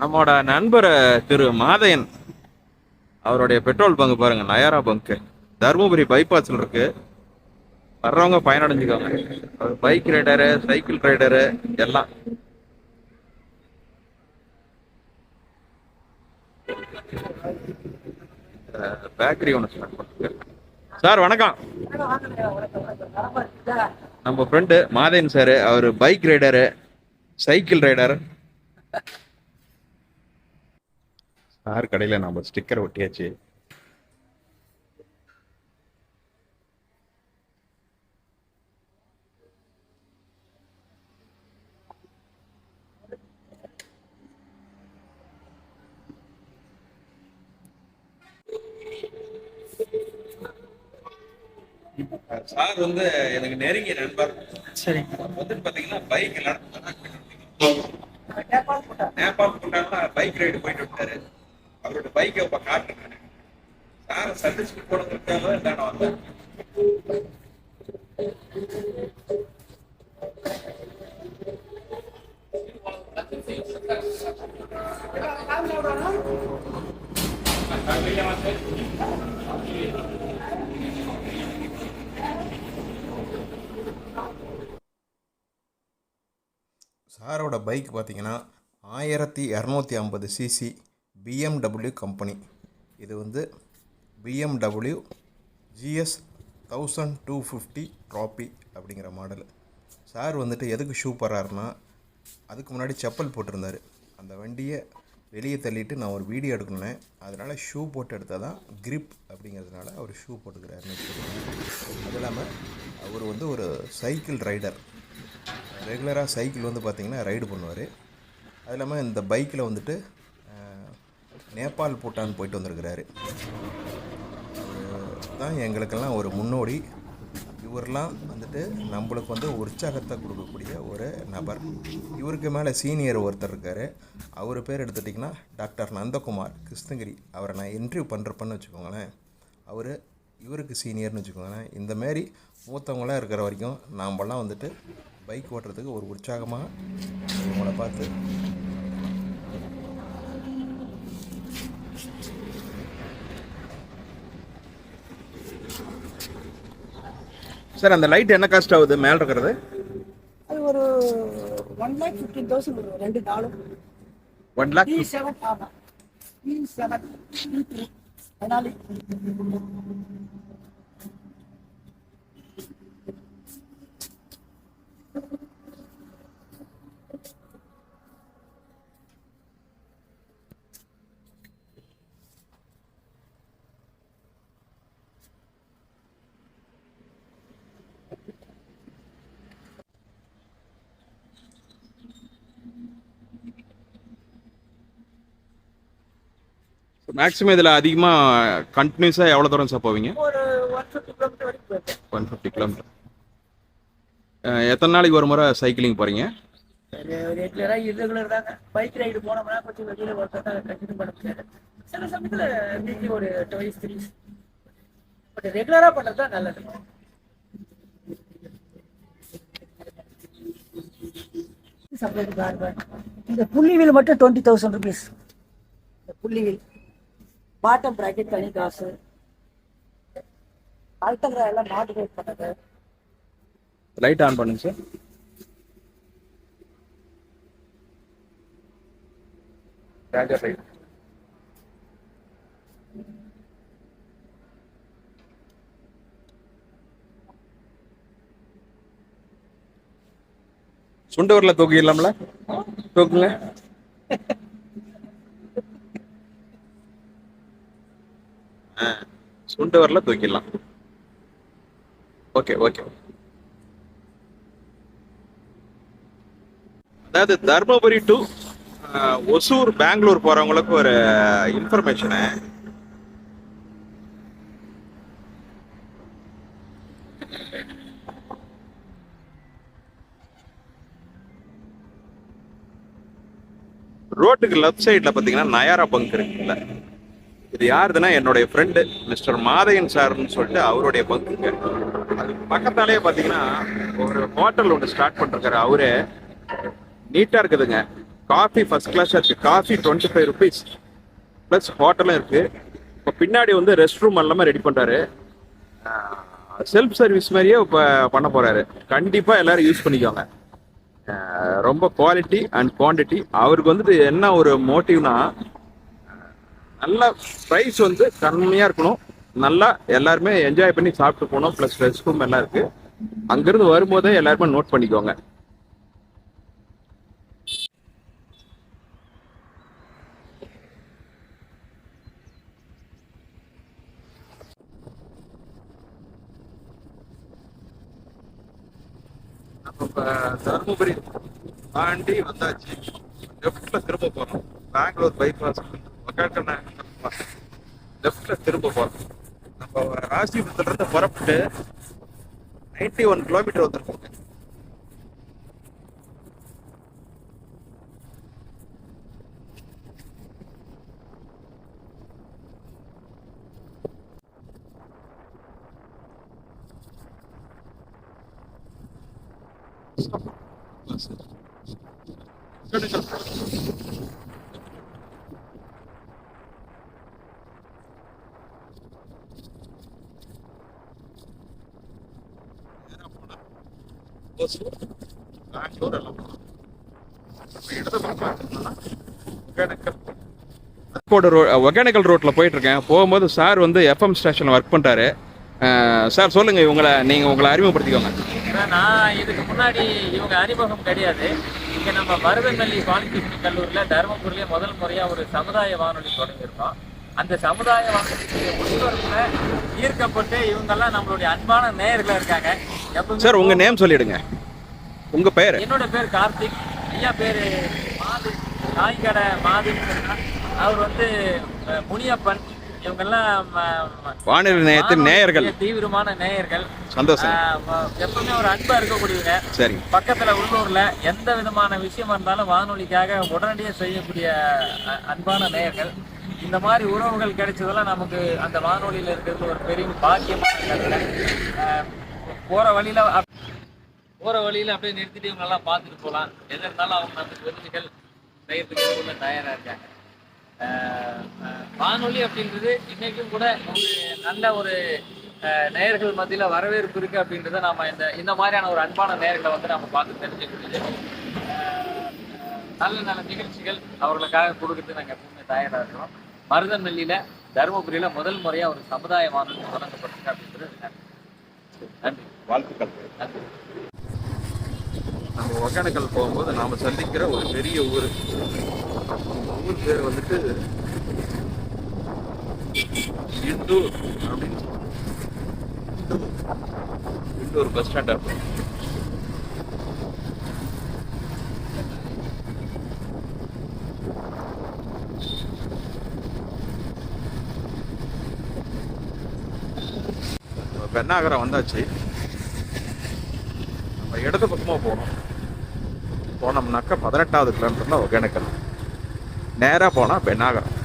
நம்மோட நண்பர் திரு மாதையன் அவருடைய பெட்ரோல் பங்கு பாருங்க நயாரா பங்கு. தருமபுரி பைபாஸ்ல இருக்கு. வர்றவங்க பயனடைஞ்சுக்காங்க அவர் பைக் ரைடரு சைக்கிள் ரைடரு எல்லாம். பேக்கரி ஒன்று ஸ்டார்ட் சார் வணக்கம். நம்ம ஃப்ரெண்டு மாதேன் சார் அவர் bike rider cycle rider sir கடையில் நம்ம ஸ்டிக்கர் ஒட்டியாச்சு. சார் வந்து எனக்கு நெருங்கிய நண்பர். சரி. வந்துட்டு பாத்தீங்கன்னா பைக் நேபாள் போட்டாங்கன்னா பைக் ரைடு போயிட்டு விட்டாரு அவரோட பைக்கை இப்ப காட்டுறேன். சார சந்திச்சு போனதுக்காக நான் வந்தேன் சாரோட பைக் பார்த்தீங்கன்னா ஆயிரத்தி இரநூத்தி ஐம்பது சிசி பிஎம்டபிள்யூ கம்பெனி இது வந்து BMW GS thousand two fifty trophy அப்படிங்கிற மாடல் சார் வந்துட்டு எதுக்கு ஷூ போடுறாருன்னா அதுக்கு முன்னாடி செப்பல் போட்டிருந்தார். அந்த வண்டியை வெளியே தள்ளிட்டு நான் ஒரு வீடியோ எடுக்கணும் அதனால் ஷூ போட்டு எடுத்தால் தான் கிரிப் அப்படிங்கிறதுனால அவர் ஷூ போட்டுக்கிறாருன்னு அது இல்லாமல் அவர் வந்து ஒரு சைக்கிள் ரைடர் ரெகுலராக சைக்கிள் வந்து பார்த்திங்கன்னா ரைடு பண்ணுவார். அது இல்லாமல் இந்த பைக்கில் வந்துட்டு நேபாள் பூட்டான் போயிட்டு வந்திருக்கிறாரு. தான் எங்களுக்கெல்லாம் ஒரு முன்னோடி. இவரெலாம் வந்துட்டு நம்மளுக்கு வந்து உற்சாகத்தை கொடுக்கக்கூடிய ஒரு நபர். இவருக்கு மேலே சீனியர் ஒருத்தர் இருக்கார். அவர் பேர் எடுத்துட்டிங்கன்னா டாக்டர் நந்தகுமார் கிருஷ்ணகிரி. அவரை நான் இன்டர்வியூ பண்ணுறப்பன்னு வச்சுக்கோங்களேன். அவர் இவருக்கு சீனியர்னு வச்சுக்கோங்களேன். இந்த மாரி மூத்தவங்களாம் இருக்கிற வரைக்கும் நாமெல்லாம் வந்துட்டு பைக் ஓட்டுறதுக்கு ஒரு உற்சாகமாக இவங்களை பார்த்து சார் அந்த லைட் என்ன காஸ்ட் ஆகுது? மேல இருக்கிறது? அது ஒரு ஒன் லேக் ஃபிஃப்டீன் தௌசண்ட் வரும். ரெண்டு நாளும். ஒன் லேக் செவன் ஆமாம் செவன் த்ரீ அதனால மேக்ஸிமம் இதில் அதிகமாக கண்டினியூஸாக எவ்வளோ தூரம் சார் போவீங்க? ஒன் ஃபிஃப்டி கிலோமீட்டர் எத்தனை நாளைக்கு ஒரு முறை சைக்கிளிங் போகிறீங்க ரெகுலராக irregular தாங்க. பைக் ரைடு போனோம்னா கொஞ்சம் வெளியில் ஒர்க் கண்டினியூ பண்ண முடியாது. சில சமயத்தில் வீக்லி ஒரு டுவைஸ் த்ரீ பட் ரெகுலராக பண்ணுறது தான் நல்லது. இந்த புள்ளி வீல் மட்டும் டுவெண்ட்டி தௌசண்ட் ருபீஸ் இந்த புள்ளி வீல் பாட்டம் ப்ராக்கெட் தனி காசு. அல்டகிரா எல்லாம் மாடிஃபை பண்ணது. லைட் ஆன் பண்ணுங்க சார் ரேஞ்சர் லைட் சுண்டு வரல தூக்கிடலாம்ல தூக்குங்க சுண்டு வரல தூக்கிடலாம். Okay okay. அதாவது தர்மபுரி டு ஒசூர் பெங்களூர் போறவங்களுக்கு ஒரு இன்ஃபர்மேஷனு ரோட்டுக்கு லெஃப்ட் சைடில் பார்த்தீங்கன்னா நயாரா பங்க் இருக்குல்ல. இது யாருதுன்னா என்னுடைய ஃப்ரெண்டு மிஸ்டர் மாதையன் சார்னு சொல்லிட்டு அவருடைய பங்குங்க. அதுக்கு பக்கத்தாலேயே பார்த்தீங்கன்னா ஒரு ஹோட்டல் ஒன்று ஸ்டார்ட் பண்ணிருக்காரு அவரே நீட்டாக இருக்குதுங்க. காஃபி ஃபர்ஸ்ட் கிளாஸ் இருக்குது coffee twenty five rupees plus ஹோட்டலும் இருக்குது இப்போ பின்னாடி வந்து ரெஸ்ட் ரூம் எல்லாமே ரெடி பண்ணுறாரு செல்ஃப் சர்வீஸ் மாதிரியே இப்போ பண்ண போகிறாரு கண்டிப்பாக எல்லாரும் யூஸ் பண்ணிக்கோங்க. ரொம்ப குவாலிட்டி அண்ட் குவாண்டிட்டி அவருக்கு வந்துட்டு என்ன ஒரு மோட்டிவ்னா நல்ல ப்ரைஸ் வந்து கம்மியாக இருக்கணும். நல்லா எல்லாருமே என்ஜாய் பண்ணி சாப்பிட்டு போகணும். ப்ளஸ் ரெஸ்ட் ரூம் எல்லாம் இருக்கு. அங்கிருந்து வரும்போதே எல்லாருமே நோட் பண்ணிக்கோங்க. தருமபுரி தாண்டி வந்தாச்சு. லெஃப்ட்ல திரும்ப போறோம்? பெங்களூர் பைபாஸ் லெஃப்ட்ல திரும்ப போகிறோம் நம்ம ராசிபுரத்துலேருந்து புறப்பட்டு நைன்டி ஒன் கிலோமீட்டர் வந்திருக்கோம் பெங்களூர் எல்லாம் போகலாம். நம்ம இடது பக்கம் பார்த்தோம்னா ஒகேனக்கல் ரோ ஒகேனக்கல் ரோட்டில் போயிட்டு இருக்கேன் போகும்போது சார் வந்து எஃப்எம் ஸ்டேஷனில் ஒர்க் பண்ணிட்டாரு. சார் சொல்லுங்க இவங்களை நீங்கள் உங்களை அறிமுகப்படுத்திக்கோங்க. நான் இதுக்கு முன்னாடி இவங்க அறிமுகம் கிடையாது. இங்க நம்ம மருதநெல்லி பாலிடெக்னிக் கல்லூரியில தருமபுரியிலே முதல் முறையா ஒரு சமுதாய வானொலி தொடங்கியிருக்கோம். அந்த சமுதாய வானொலிக்கு முன்வரத்துல ஈர்க்கப்பட்டு இவங்கெல்லாம் நம்மளுடைய அன்பான நேயர்களாக இருக்காங்க. சார் உங்கள் நேம் சொல்லிடுங்க. உங்கள் பெயர் என்னோட பேர் கார்த்திக். ஐயா பேரு மாது மாதுன்னு சொன்னா அவர் வந்து முனியப்பன். இவங்கெல்லாம் வானிலை நேயத்தின் நேயர்கள். தீவிரமான நேயர்கள். சந்தோஷம். எப்பவுமே ஒரு அன்பா இருக்கக்கூடியவங்க. சரிங்க பக்கத்துல உள்ளூர்ல எந்த விதமான விஷயமா இருந்தாலும் வானொலிக்காக உடனடியாக செய்யக்கூடிய அன்பான நேயர்கள். இந்த மாதிரி உறவுகள் கிடைச்சதெல்லாம் நமக்கு அந்த வானொலியில இருக்கிறது ஒரு பெரிய பாக்கியமான கருத்தை. போகிற போற வழியில வழியில் போற வழியில அப்படியே நிறுத்திட்டு இவங்க எல்லாம் பார்த்துட்டு போகலாம் எது இருந்தாலும் அவங்க அந்த விருதுகள் செய்யறதுக்கு எப்பவுமே தயாரா இருக்காங்க. வானொலி அப்படின்றது இன்னைக்கும் கூட ஒரு நல்ல ஒரு நேயர்கள் மத்தியில வரவேற்பு இருக்கு அப்படின்றத நாம இந்த இந்த மாதிரியான ஒரு அன்பான நேயர்களை வந்து நம்ம பார்த்து தெரிஞ்சுக்கூடியது நல்ல நல்ல நிகழ்ச்சிகள் அவர்களுக்காக கொடுக்கறது நாங்க எப்பவுமே தயாரா இருக்கிறோம். மருதநெல்லியில தருமபுரியில முதல் முறையா ஒரு சமுதாய வானொலி தொடங்கப்பட்டிருக்கு அப்படின்றது நன்றி. வாழ்த்துக்கள் நம்ம ஒகேனக்கல் போகும்போது நாம சந்திக்கிற ஒரு பெரிய ஊர் ஊர் பேர் வந்துட்டு இண்டூர் அப்படின்னு. இண்டூர் பஸ் ஸ்டாண்ட் பென்னாகரம் வந்தாச்சு. நம்ம இடது பக்கமா போகணும். போனோம்னாக்கா பதினெட்டாவது கிலோமீட்டர்ல ஒகேனக்கல். நேராக போனால் பெண்ணாகரம்